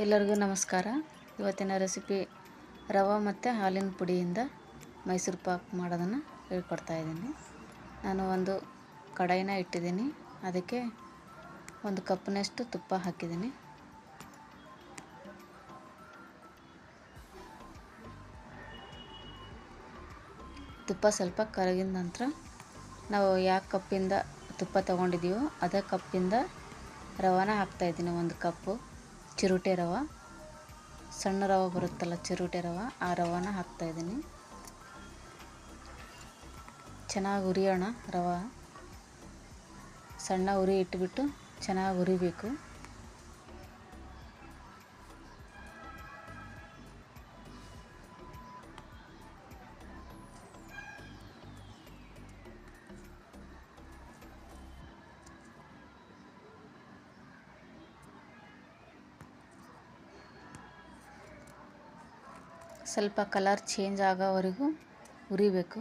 ಎಲ್ಲರಿಗೂ ನಮಸ್ಕಾರ. ಇವತ್ತಿನ ರೆಸಿಪಿ ರವೆ ಮತ್ತು ಹಾಲಿನ ಪುಡಿಯಿಂದ ಮೈಸೂರು ಪಾಕ್ ಮಾಡೋದನ್ನು ಹೇಳ್ಕೊಡ್ತಾ ಇದ್ದೀನಿ. ನಾನು ಒಂದು ಕಡಾಯಿನ ಇಟ್ಟಿದ್ದೀನಿ. ಅದಕ್ಕೆ ಒಂದು ಕಪ್ನಷ್ಟು ತುಪ್ಪ ಹಾಕಿದ್ದೀನಿ. ತುಪ್ಪ ಸ್ವಲ್ಪ ಕರಗಿದ ನಂತರ ನಾವು ಯಾವ ಕಪ್ಪಿಂದ ತುಪ್ಪ ತಗೊಂಡಿದ್ದೀವೋ ಅದೇ ಕಪ್ಪಿಂದ ರವಾನ ಹಾಕ್ತಾಯಿದ್ದೀನಿ ಒಂದು ಕಪ್ಪು. ಚಿರುಟೆ ರವೆ. ಸಣ್ಣ ರವೆ ಬರುತ್ತಲ್ಲ ಚಿರುಟೆ ರವೆ. ಆ ರವಾನ ಹಾಕ್ತಾಯಿದ್ದೀನಿ ಚೆನ್ನಾಗಿ ಉರಿಯೋಣ ರವೆ. ಸಣ್ಣ ಉರಿ ಇಟ್ಬಿಟ್ಟು ಚೆನ್ನಾಗಿ ಹುರಿಬೇಕು. ಸ್ವಲ್ಪ ಕಲರ್ ಚೇಂಜ್ ಆಗೋವರೆಗೂ ಹುರಿಬೇಕು.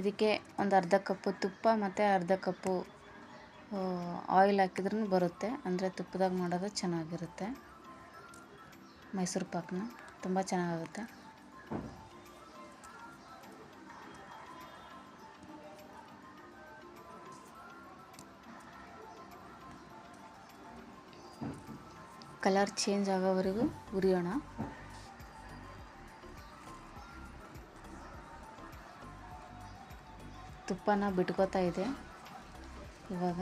ಇದಕ್ಕೆ ಒಂದು ಅರ್ಧ ಕಪ್ಪು ತುಪ್ಪ ಮತ್ತು ಅರ್ಧ ಕಪ್ಪು ಆಯಿಲ್ ಹಾಕಿದ್ರೂ ಬರುತ್ತೆ. ಅಂದರೆ ತುಪ್ಪದಾಗ ಮಾಡೋದು ಚೆನ್ನಾಗಿರುತ್ತೆ. ಮೈಸೂರು ಪಾಕ್ನ. ತುಂಬ ಚೆನ್ನಾಗಾಗುತ್ತೆ ಕಲರ್ ಚೇಂಜ್ ಆಗೋವರೆಗೂ ಉರಿಯೋಣ. ತುಪ್ಪನ ಬಿಟ್ಕೋತಾ ಇದೆ ಇವಾಗ.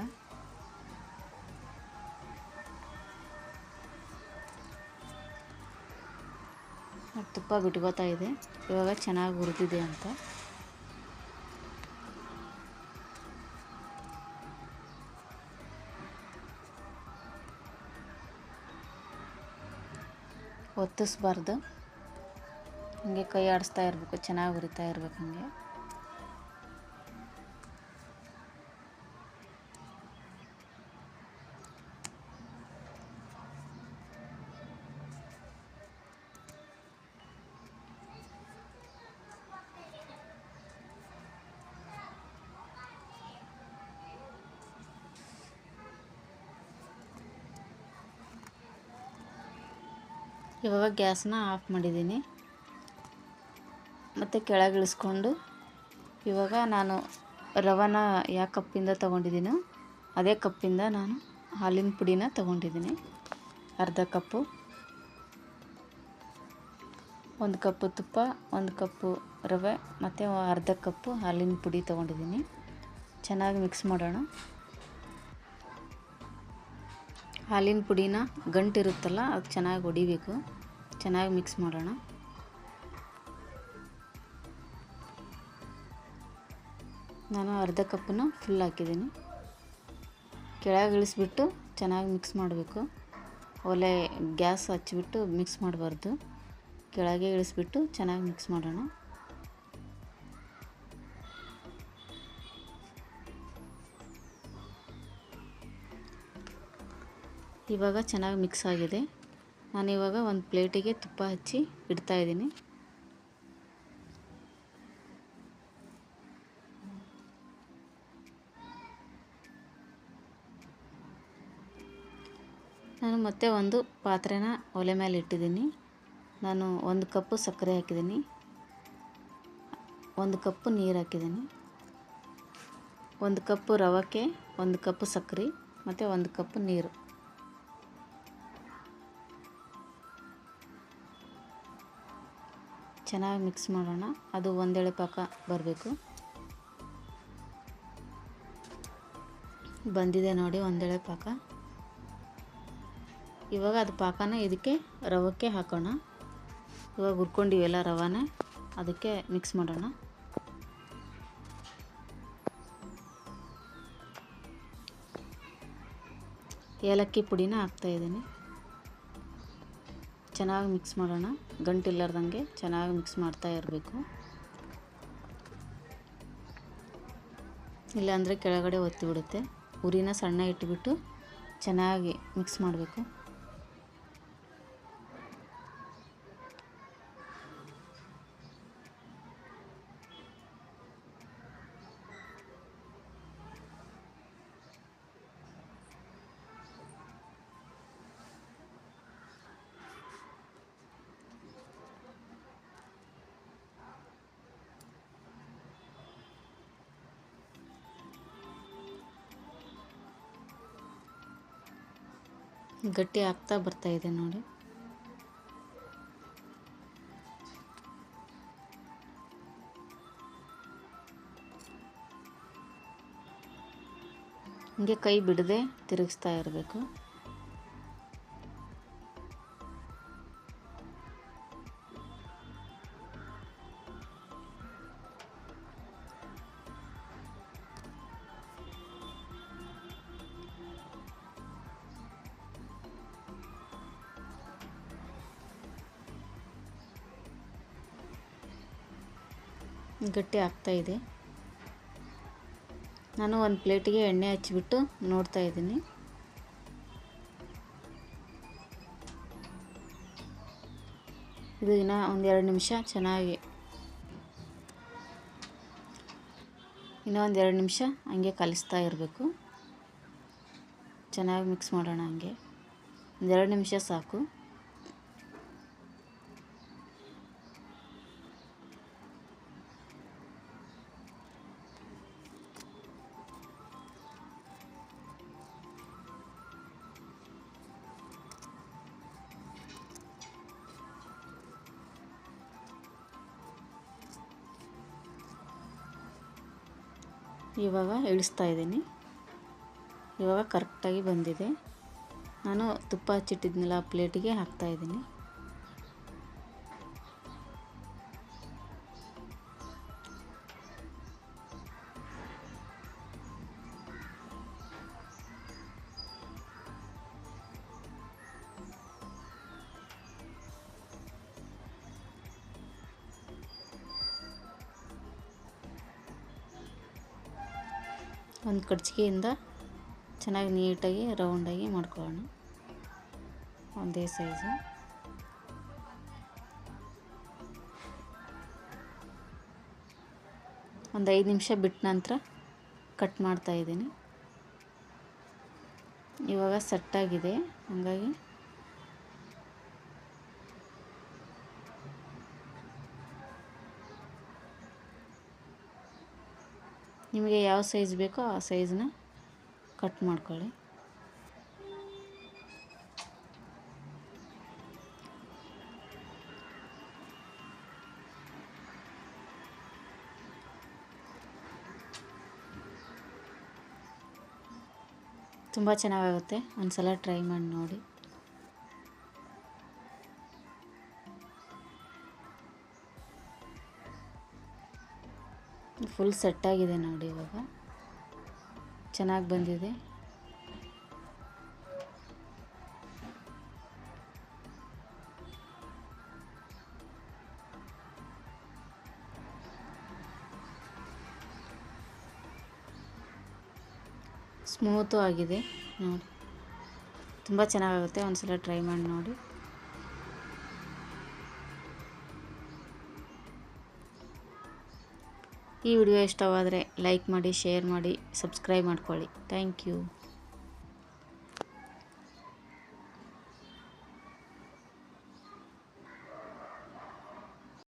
ತುಪ್ಪ ಬಿಟ್ಕೋತಾ ಇದೆ. ಇವಾಗ ಚೆನ್ನಾಗಿ ಉರಿದಿದೆ ಅಂತ. ಒತ್ತಿಸ್ಬಾರ್ದು. ಹಂಗೆ ಕೈ ಆಡಿಸ್ತಾ ಇರಬೇಕು ಚೆನ್ನಾಗಿ ಉರಿತಾ ಇರ್ಬೇಕು ಹಂಗೆ. ಇವಾಗ ಗ್ಯಾಸ್ನ ಆಫ್ ಮಾಡಿದ್ದೀನಿ. ಮತ್ತು ಕೆಳಗಿಳಿಸ್ಕೊಂಡು ಇವಾಗ ನಾನು ರವನ ಯಾವ ಕಪ್ಪಿಂದ ತೊಗೊಂಡಿದ್ದೀನೋ ಅದೇ ಕಪ್ಪಿಂದ ನಾನು ಹಾಲಿನ ಪುಡಿನ ತೊಗೊಂಡಿದ್ದೀನಿ. ಅರ್ಧ ಕಪ್ಪು. ಒಂದು ಕಪ್ಪು ತುಪ್ಪ, ಒಂದು ಕಪ್ಪು ರವೆ, ಮತ್ತು ಅರ್ಧ ಕಪ್ಪು ಹಾಲಿನ ಪುಡಿ ತೊಗೊಂಡಿದ್ದೀನಿ. ಚೆನ್ನಾಗಿ ಮಿಕ್ಸ್ ಮಾಡೋಣ. ಹಾಲಿನ ಪುಡಿನ ಗಂಟಿರುತ್ತಲ್ಲ, ಅದು ಚೆನ್ನಾಗಿ ಹೊಡಿಬೇಕು ಚೆನ್ನಾಗಿ ಮಿಕ್ಸ್ ಮಾಡೋಣ. ನಾನು ಅರ್ಧ ಕಪ್ಪನ್ನು ಫುಲ್ ಹಾಕಿದ್ದೀನಿ. ಕೆಳಗೆ ಇಳಿಸ್ಬಿಟ್ಟು ಚೆನ್ನಾಗಿ ಮಿಕ್ಸ್ ಮಾಡಬೇಕು. ಒಲೆ ಗ್ಯಾಸ್ ಹಚ್ಚಿಬಿಟ್ಟು ಮಿಕ್ಸ್ ಮಾಡಬಾರ್ದು. ಕೆಳಗೆ ಇಳಿಸ್ಬಿಟ್ಟು ಚೆನ್ನಾಗಿ ಮಿಕ್ಸ್ ಮಾಡೋಣ. ಇವಾಗ ಚೆನ್ನಾಗಿ ಮಿಕ್ಸ್ ಆಗಿದೆ. ನಾನಿವಾಗ ಒಂದು ಪ್ಲೇಟಿಗೆ ತುಪ್ಪ ಹಚ್ಚಿ ಇಡ್ತಾಯಿದ್ದೀನಿ ನಾನು ಮತ್ತೆ ಒಂದು ಪಾತ್ರೆನ ಒಲೆ ಮೇಲೆ ಇಟ್ಟಿದ್ದೀನಿ. ನಾನು ಒಂದು ಕಪ್ಪು ಸಕ್ಕರೆ ಹಾಕಿದ್ದೀನಿ. ಒಂದು ಕಪ್ಪು ನೀರು ಹಾಕಿದ್ದೀನಿ. ಒಂದು ಕಪ್ಪು ರವಕ್ಕೆ, ಒಂದು ಕಪ್ಪು ಸಕ್ಕರೆ, ಮತ್ತು ಒಂದು ಕಪ್ಪು ನೀರು. ಚೆನ್ನಾಗಿ ಮಿಕ್ಸ್ ಮಾಡೋಣ. ಅದು ಒಂದೆಳೆ ಪಾಕ ಬರಬೇಕು. ಬಂದಿದೆ ನೋಡಿ ಒಂದೆಳೆ ಪಾಕ. ಇವಾಗ ಅದು ಪಾಕನ ಇದಕ್ಕೆ ರವಕ್ಕೆ ಹಾಕೋಣ. ಇವಾಗ ಹುರ್ಕೊಂಡಿವೆಲ್ಲ ರವಾನೆ, ಅದಕ್ಕೆ ಮಿಕ್ಸ್ ಮಾಡೋಣ. ಏಲಕ್ಕಿ ಪುಡಿನ ಹಾಕ್ತಾಯಿದ್ದೀನಿ ಚೆನ್ನಾಗಿ ಮಿಕ್ಸ್ ಮಾಡೋಣ. ಗಂಟಿಲ್ಲಾರ್ದಂಗೆ ಚೆನ್ನಾಗಿ ಮಿಕ್ಸ್ ಮಾಡ್ತಾ ಇರಬೇಕು. ಇಲ್ಲಾಂದರೆ ಕೆಳಗಡೆ ಒತ್ತಿ ಬಿಡುತ್ತೆ. ಉರಿನ ಸಣ್ಣ ಇಟ್ಬಿಟ್ಟು ಚೆನ್ನಾಗಿ ಮಿಕ್ಸ್ ಮಾಡಬೇಕು. ಗಟ್ಟಿ ಆಗ್ತಾ ಬರ್ತಾ ಇದೆ ನೋಡಿ. ಹಿಂಗೆ ಕೈ ಬಿಡದೆ ತಿರುಗಿಸ್ತಾ ಇರಬೇಕು. ಗಟ್ಟಿ ಆಗ್ತಾ ಇದೆ. ನಾನು ಒಂದು ಪ್ಲೇಟಿಗೆ ಎಣ್ಣೆ ಹಚ್ಚಿಬಿಟ್ಟು ನೋಡ್ತಾ ಇದ್ದೀನಿ. ಇದು ಇನ್ನೂ ಒಂದೆರಡು ನಿಮಿಷ ಚೆನ್ನಾಗಿ ಇನ್ನೂ ಒಂದೆರಡು ನಿಮಿಷ ಹಂಗೆ ಕಲಿಸ್ತಾ ಇರಬೇಕು. ಚೆನ್ನಾಗಿ ಮಿಕ್ಸ್ ಮಾಡೋಣ ಹಂಗೆ. ಒಂದೆರಡು ನಿಮಿಷ ಸಾಕು. ಇವಾಗ ಇಳಿಸ್ತಾ ಇದ್ದೀನಿ. ಇವಾಗ ಕರೆಕ್ಟಾಗಿ ಬಂದಿದೆ. ನಾನು ತುಪ್ಪ ಹಚ್ಚಿಟ್ಟಿದ್ನಲ್ಲ ಪ್ಲೇಟಿಗೆ ಹಾಕ್ತಾ ಒಂದು ಕಡ್ಚಿಗೆಯಿಂದ ಚೆನ್ನಾಗಿ ನೀಟಾಗಿ ರೌಂಡಾಗಿ ಮಾಡ್ಕೊಳ್ಳೋಣ. ಒಂದೇ ಸೈಜು. ಒಂದು ಐದು ನಿಮಿಷ ಬಿಟ್ಟ ನಂತರ ಕಟ್ ಮಾಡ್ತಾ ಇದ್ದೀನಿ. ಇವಾಗ ಸೆಟ್ಟಾಗಿದೆ ಹಾಗಾಗಿ ನಿಮಗೆ ಯಾವ ಸೈಜ್ ಬೇಕೋ ಆ ಸೈಜನ್ನ ಕಟ್ ಮಾಡ್ಕೊಳ್ಳಿ. ತುಂಬ ಚೆನ್ನಾಗಾಗುತ್ತೆ. ಒಂದು ಸಲ ಟ್ರೈ ಮಾಡಿ ನೋಡಿ. ಫುಲ್ ಸೆಟ್ಟಾಗಿದೆ ನೋಡಿ ಇವಾಗ. ಚೆನ್ನಾಗಿ ಬಂದಿದೆ. ಸ್ಮೂತು ಆಗಿದೆ ನೋಡಿ. ತುಂಬ ಚೆನ್ನಾಗಾಗುತ್ತೆ. ಒಂದ್ಸಲ ಟ್ರೈ ಮಾಡಿ ನೋಡಿ. ಈ ವಿಡಿಯೋ ಇಷ್ಟವಾದರೆ ಲೈಕ್ ಮಾಡಿ ಶೇರ್ ಮಾಡಿ ಸಬ್ಸ್ಕ್ರೈಬ್ ಮಾಡ್ಕೊಳ್ಳಿ. Thank you.